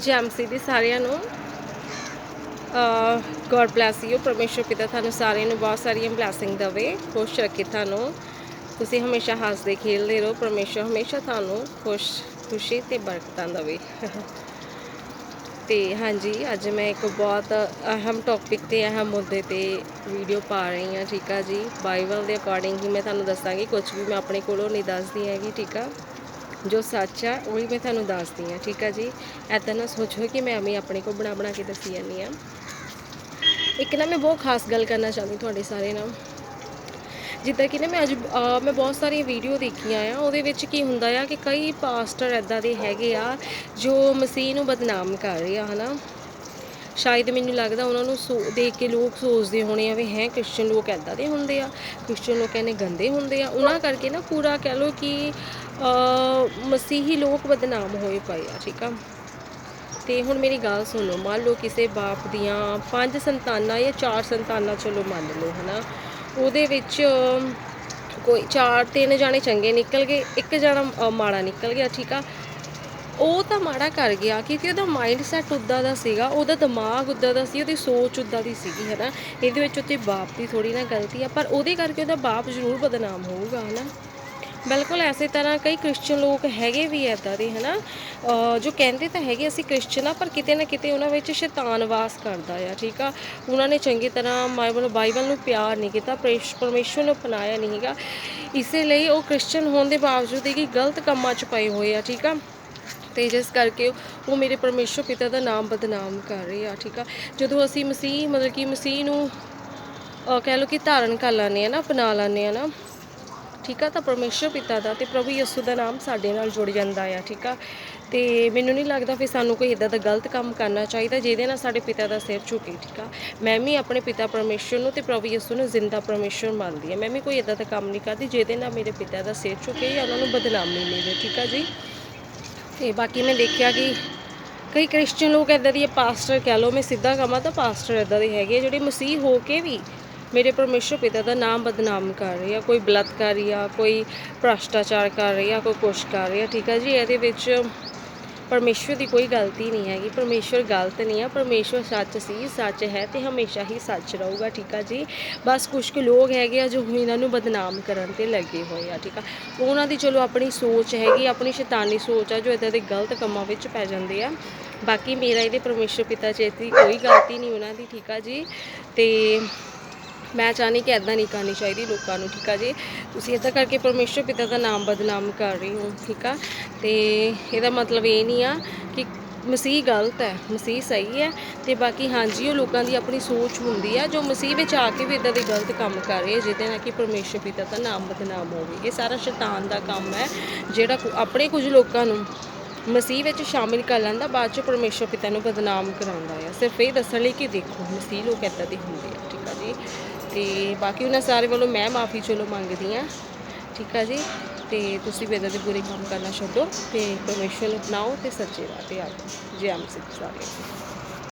ਜੈਮਸੀ ਦੀ ਸਾਰਿਆਂ ਨੂੰ। God bless you ਪਰਮੇਸ਼ਰ ਪਿਤਾ ਤੁਹਾਨੂੰ ਸਾਰਿਆਂ ਨੂੰ ਬਹੁਤ ਸਾਰੀਆਂ ਬਲੇਸਿੰਗ ਦੇਵੇ। ਖੁਸ਼ ਰੱਖੇ ਤੁਹਾਨੂੰ। ਤੁਸੀਂ ਹਮੇਸ਼ਾ ਹੱਸਦੇ ਖੇਡਦੇ ਰਹੋ। ਪਰਮੇਸ਼ਰ ਹਮੇਸ਼ਾ ਤੁਹਾਨੂੰ ਖੁਸ਼, ਖੁਸ਼ੀ ਤੇ ਬਰਕਤਾਂ ਦੇਵੇ। ਤੇ ਹਾਂਜੀ, ਅੱਜ ਮੈਂ ਇੱਕ ਬਹੁਤ ਅਹਿਮ ਟੌਪਿਕ ਤੇ, ਅਹਿਮ ਮੁੱਦੇ ਤੇ ਵੀਡੀਓ ਪਾ ਰਹੀ ਹਾਂ, ਠੀਕ ਆ ਜੀ? ਬਾਈਬਲ ਦੇ ਅਕੋਰਡਿੰਗ ਹੀ ਮੈਂ ਤੁਹਾਨੂੰ ਦੱਸਾਂਗੀ। ਕੁਝ ਵੀ ਮੈਂ ਆਪਣੇ ਕੋਲੋਂ ਨਹੀਂ ਦੱਸਦੀ ਹੈਗੀ, ਠੀਕ ਆ? ਜੋ ਸੱਚ ਆ, ਉਹੀ ਮੈਂ ਤੁਹਾਨੂੰ ਦੱਸਦੀ ਹਾਂ, ਠੀਕ ਆ ਜੀ? ਐਦਾਂ ਨਾ ਸੋਚੋ ਕਿ ਮੈਂ ਐਵੇਂ ਆਪਣੇ ਕੋਲ ਬਣਾ ਬਣਾ ਕੇ ਦੱਸੀ ਜਾਂਦੀ ਆ ਇੱਕ ਨਾ ਮੈਂ ਬਹੁਤ ਖਾਸ ਗੱਲ ਕਰਨਾ ਚਾਹੁੰਦੀ ਤੁਹਾਡੇ ਸਾਰੇ ਨਾਲ। ਜਿੱਦਾਂ ਕਿ ਨਾ ਮੈਂ ਅੱਜ ਮੈਂ ਬਹੁਤ ਸਾਰੀਆਂ ਵੀਡੀਓ ਦੇਖੀਆਂ ਆ, ਉਹਦੇ ਵਿੱਚ ਕੀ ਹੁੰਦਾ ਆ ਕਿ ਕਈ ਪਾਸਟਰ ਐਦਾਂ ਦੇ ਹੈਗੇ ਆ, ਜੋ ਮਸੀਹ ਨੂੰ ਬਦਨਾਮ ਕਰ ਰਹੇ ਆ, ਹਨਾ? ਸ਼ਾਇਦ ਮੈਨੂੰ ਲੱਗਦਾ ਉਹਨਾਂ ਨੂੰ ਸੋ, ਦੇਖ ਕੇ ਲੋਕ ਸੋਚਦੇ ਹੋਣੇ ਆ ਵੀ ਹੈ ਕ੍ਰਿਸਚੀਅਨ ਲੋਕ ਐਦਾਂ ਦੇ ਹੁੰਦੇ ਆ, ਕ੍ਰਿਸਚੀਅਨ ਲੋਕ ਇਹਨੇ ਗੰਦੇ ਹੁੰਦੇ ਆ। ਉਹਨਾਂ ਕਰਕੇ ਨਾ ਪੂਰਾ ਕਹਿ ਲਓ ਕਿ ਮਸੀਹੀ ਲੋਕ ਬਦਨਾਮ ਹੋਏ ਪਏ ਆ, ਠੀਕ ਆ? ਤੇ ਹੁਣ ਮੇਰੀ ਗੱਲ ਸੁਣੋ, ਮੰਨ ਲਓ ਕਿਸੇ ਬਾਪ ਦੀਆਂ ਪੰਜ ਸੰਤਾਨਾਂ ਜਾਂ ਚਾਰ ਸੰਤਾਨਾਂ ਚਲੋ ਮੰਨ ਲਓ, ਹਨਾ? ਉਹਦੇ ਵਿੱਚ ਕੋਈ ਚਾਰ ਤਿੰਨ ਜਾਣੇ ਚੰਗੇ ਨਿਕਲ ਗਏ, ਇੱਕ ਜਾਣਾ ਮਾੜਾ ਨਿਕਲ ਗਿਆ, ਠੀਕ ਆ? ਉਹ ਤਾਂ ਮਾੜਾ ਕਰ ਗਿਆ ਕਿਉਂਕਿ ਉਹਦਾ ਮਾਈਂਡ ਸੈਟ ਉੱਦਾਂ ਦਾ ਸੀਗਾ, ਉਹਦਾ ਦਿਮਾਗ ਉੱਦਾਂ ਦਾ ਸੀ, ਉਹਦੀ ਸੋਚ ਉੱਦਾਂ ਦੀ ਸੀਗੀ ਹੈ ਨਾ ਇਹਦੇ ਵਿੱਚ ਉੱਤੇ ਬਾਪ ਦੀ ਥੋੜੀ ਨਾ ਗਲਤੀ ਆ, ਪਰ ਉਹਦੇ ਕਰਕੇ ਉਹਦਾ ਬਾਪ ਜ਼ਰੂਰ ਬਦਨਾਮ ਹੋਊਗਾ ਹੈ ਨਾ ਬਿਲਕੁਲ ਐਸੇ ਤਰ੍ਹਾਂ ਕਈ ਕ੍ਰਿਸਚੀਅਨ ਲੋਕ ਹੈਗੇ ਵੀ ਐਦਾਂ ਦੇ, ਹਨਾ? ਅਹ ਜੋ ਕਹਿੰਦੇ ਤਾਂ ਹੈਗੇ ਅਸੀਂ ਕ੍ਰਿਸਚੀਅਨ ਆ, ਪਰ ਕਿਤੇ ਨਾ ਕਿਤੇ ਉਹਨਾਂ ਵਿੱਚ ਸ਼ੈਤਾਨ ਵਾਸ ਕਰਦਾ ਆ, ਠੀਕ ਆ? ਉਹਨਾਂ ਨੇ ਚੰਗੀ ਤਰ੍ਹਾਂ ਬਾਈਬਲ ਬਾਈਬਲ ਨੂੰ ਪਿਆਰ ਨਹੀਂ ਕੀਤਾ, ਪ੍ਰੇਸ਼- ਪਰਮੇਸ਼ਵਰ ਨੂੰ ਅਪਣਾਇਆ ਨਹੀਂ ਹੈਗਾ। ਇਸੇ ਲਈ ਉਹ ਕ੍ਰਿਸਚੀਅਨ ਹੋਣ ਦੇ ਬਾਵਜੂਦ ਇਹ ਗਲਤ ਕੰਮਾਂ 'ਚ ਪਏ ਹੋਏ ਆ, ਠੀਕ ਆ? ਤੇ ਜਿਸ ਕਰਕੇ ਉਹ ਮੇਰੇ ਪਰਮੇਸ਼ਵਰ ਪਿਤਾ ਦਾ ਨਾਮ ਬਦਨਾਮ ਕਰ ਰਹੇ ਆ, ਠੀਕ ਆ? ਜਦੋਂ ਅਸੀਂ ਮਸੀਹ, ਮਤਲਬ ਕਿ ਮਸੀਹ ਨੂੰ ਕਹਿ ਲਓ ਕਿ ਧਾਰਨ ਕਰ ਲੈਂਦੇ ਆ ਨਾ, ਅਪਣਾ ਲੈਂਦੇ ਆ ਨਾ, ਠੀਕ ਆ? ਤਾਂ ਪਰਮੇਸ਼ਰ ਪਿਤਾ ਦਾ ਤੇ ਪ੍ਰਭੂ ਯਿਸੂ ਦਾ ਨਾਮ ਸਾਡੇ ਨਾਲ ਜੁੜ ਜਾਂਦਾ ਆ, ਠੀਕ ਆ? ਤੇ ਮੈਨੂੰ ਨਹੀਂ ਲੱਗਦਾ ਫਿਰ ਸਾਨੂੰ ਕੋਈ ਇਦਾਂ ਦਾ ਗਲਤ ਕੰਮ ਕਰਨਾ ਚਾਹੀਦਾ ਜਿਹਦੇ ਨਾਲ ਸਾਡੇ ਪਿਤਾ ਦਾ ਸਿਰ ਝੁਕੇ, ਠੀਕ ਆ? ਮੈਂ ਵੀ ਆਪਣੇ ਪਿਤਾ ਪਰਮੇਸ਼ਰ ਨੂੰ ਤੇ ਪ੍ਰਭੂ ਯਿਸੂ ਨੂੰ ਜ਼ਿੰਦਾ ਪਰਮੇਸ਼ਰ ਮੰਨਦੀ ਆ। ਮੈਂ ਵੀ ਕੋਈ ਇਦਾਂ ਦਾ ਕੰਮ ਨਹੀਂ ਕਰਦੀ ਜਿਹਦੇ ਨਾਲ ਮੇਰੇ ਪਿਤਾ ਦਾ ਸਿਰ ਝੁਕੇ ਜਾਂ ਉਹਨਾਂ ਨੂੰ ਬਦਨਾਮੀ ਮਿਲੇ, ਠੀਕ ਆ ਜੀ? ਤੇ ਬਾਕੀ ਮੈਂ ਦੇਖਿਆ ਕਿ ਕਈ ਕ੍ਰਿਸਚੀਅਨ ਲੋਕ ਇਦਾਂ ਦੀ ਪਾਸਟਰ ਕਹਿ ਲਓ, ਮੈਂ ਸਿੱਧਾ ਕਹਾਂ ਤਾਂ ਪਾਸਟਰ ਇਦਾਂ ਦੇ ਹੈਗੇ ਆ ਜਿਹੜੇ ਮਸੀਹ ਹੋ ਕੇ ਵੀ ਮੇਰੇ ਪਰਮੇਸ਼ਰ ਪਿਤਾ ਦਾ ਨਾਮ ਬਦਨਾਮ ਕਰ ਰਹੇ ਆ, ਕੋਈ ਬਲਾਤਕਾਰੀ ਆ, ਕੋਈ ਭ੍ਰਸ਼ਟਾਚਾਰ ਕਰ ਰਹੀ ਆ, ਕੋਈ ਕੁਛ ਕਰ ਰਹੀ ਆ, ਠੀਕ ਆ ਜੀ? ਇਹਦੇ ਵਿੱਚ ਪਰਮੇਸ਼ਵਰ ਦੀ ਕੋਈ ਗਲਤੀ ਨਹੀਂ ਹੈਗੀ, ਪਰਮੇਸ਼ਵਰ ਗਲਤ ਨਹੀਂ ਆ, ਪਰਮੇਸ਼ਵਰ ਸੱਚ ਸੀ, ਸੱਚ ਹੈ ਤੇ ਹਮੇਸ਼ਾ ਹੀ ਸੱਚ ਰਹੂਗਾ, ਠੀਕ ਆ ਜੀ? ਬਸ ਕੁਝ ਕੁ ਲੋਕ ਹੈਗੇ ਆ ਜੋ ਇਹਨਾਂ ਨੂੰ ਬਦਨਾਮ ਕਰਨ ਤੇ ਲੱਗੇ ਹੋਏ ਆ, ਠੀਕ ਆ? ਉਹਨਾਂ ਦੀ ਚਲੋ ਆਪਣੀ ਸੋਚ ਹੈਗੀ, ਆਪਣੀ ਸ਼ੈਤਾਨੀ ਸੋਚ ਆ ਜੋ ਇਦਾਂ ਦੇ ਗਲਤ ਕੰਮਾਂ ਵਿੱਚ ਪੈ ਜਾਂਦੇ ਆ। ਬਾਕੀ ਮੇਰਾ ਇਹਦੇ ਪਰਮੇਸ਼ਵਰ ਪਿਤਾ ਚੇਤੀ ਕੋਈ ਗਲਤੀ ਨਹੀਂ ਉਹਨਾਂ ਦੀ, ਠੀਕ ਆ ਜੀ? ਤੇ ਮੈਂ ਚਾਹਨੀ ਕਿ ਐਦਾਂ ਨਹੀਂ ਕਰਨੀ ਚਾਹੀਦੀ ਲੋਕਾਂ ਨੂੰ, ਠੀਕ ਆ ਜੀ? ਤੁਸੀਂ ਇਦਾਂ ਕਰਕੇ ਪਰਮੇਸ਼ਰ ਪਿਤਾ ਦਾ ਨਾਮ ਬਦਨਾਮ ਕਰ ਰਹੇ ਹੋ, ਠੀਕ ਆ? ਤੇ ਇਹਦਾ ਮਤਲਬ ਇਹ ਨਹੀਂ ਆ ਕਿ ਮਸੀਹ ਗਲਤ ਹੈ, ਮਸੀਹ ਸਹੀ ਹੈ ਤੇ ਬਾਕੀ ਹਾਂਜੀ, ਉਹ ਲੋਕਾਂ ਦੀ ਆਪਣੀ ਸੋਚ ਹੁੰਦੀ ਆ, ਜੋ ਮਸੀਹ ਵਿੱਚ ਆ ਕੇ ਵੀ ਇਦਾਂ ਦੇ ਗਲਤ ਕੰਮ ਕਰ ਰਹੇ ਜਿਹਦੇ ਨਾਲ ਕਿ ਪਰਮੇਸ਼ਰ ਪਿਤਾ ਦਾ ਨਾਮ ਬਦਨਾਮ ਹੋਵੇ। ਇਹ ਸਾਰਾ ਸ਼ੈਤਾਨ ਦਾ ਕੰਮ ਹੈ, ਜਿਹੜਾ ਆਪਣੇ ਕੁਝ ਲੋਕਾਂ ਨੂੰ ਮਸੀਹ ਵਿੱਚ ਸ਼ਾਮਿਲ ਕਰ ਲੈਂਦਾ ਬਾਅਦ ਚ ਪਰਮੇਸ਼ਰ ਪਿਤਾ ਨੂੰ ਬਦਨਾਮ ਕਰਾਉਂਦਾ ਆ। ਸਿਰਫ ਇਹ ਦੱਸਣ ਲਈ ਕਿ ਦੇਖੋ, ਮਸੀਹ ਲੋਕ ਇਦਾਂ ਦੇ ਹੁੰਦੇ ਆ, ਠੀਕ ਆ ਜੀ? ਤੇ ਬਾਕੀ ਉਹਨਾਂ ਸਾਰੇ ਵੱਲੋਂ ਮੈਂ ਮਾਫੀ ਚਲੋ ਮੰਗਦੀ ਆ ਠੀਕ ਆ ਜੀ? ਤੇ ਤੁਸੀਂ ਵੀ ਇੱਦਾਂ ਦੇ ਬੁਰੇ ਕੰਮ ਕਰਨਾ ਛੱਡੋ ਤੇ ਪਰਮੇਸ਼ਰ ਨੂੰ ਅਪਣਾਓ ਤੇ ਸੱਚੇ ਰਾਹ ਤੇ ਆਓ ਜੀ ਆਮ ਸਿੱਖ ਸਾਰੇ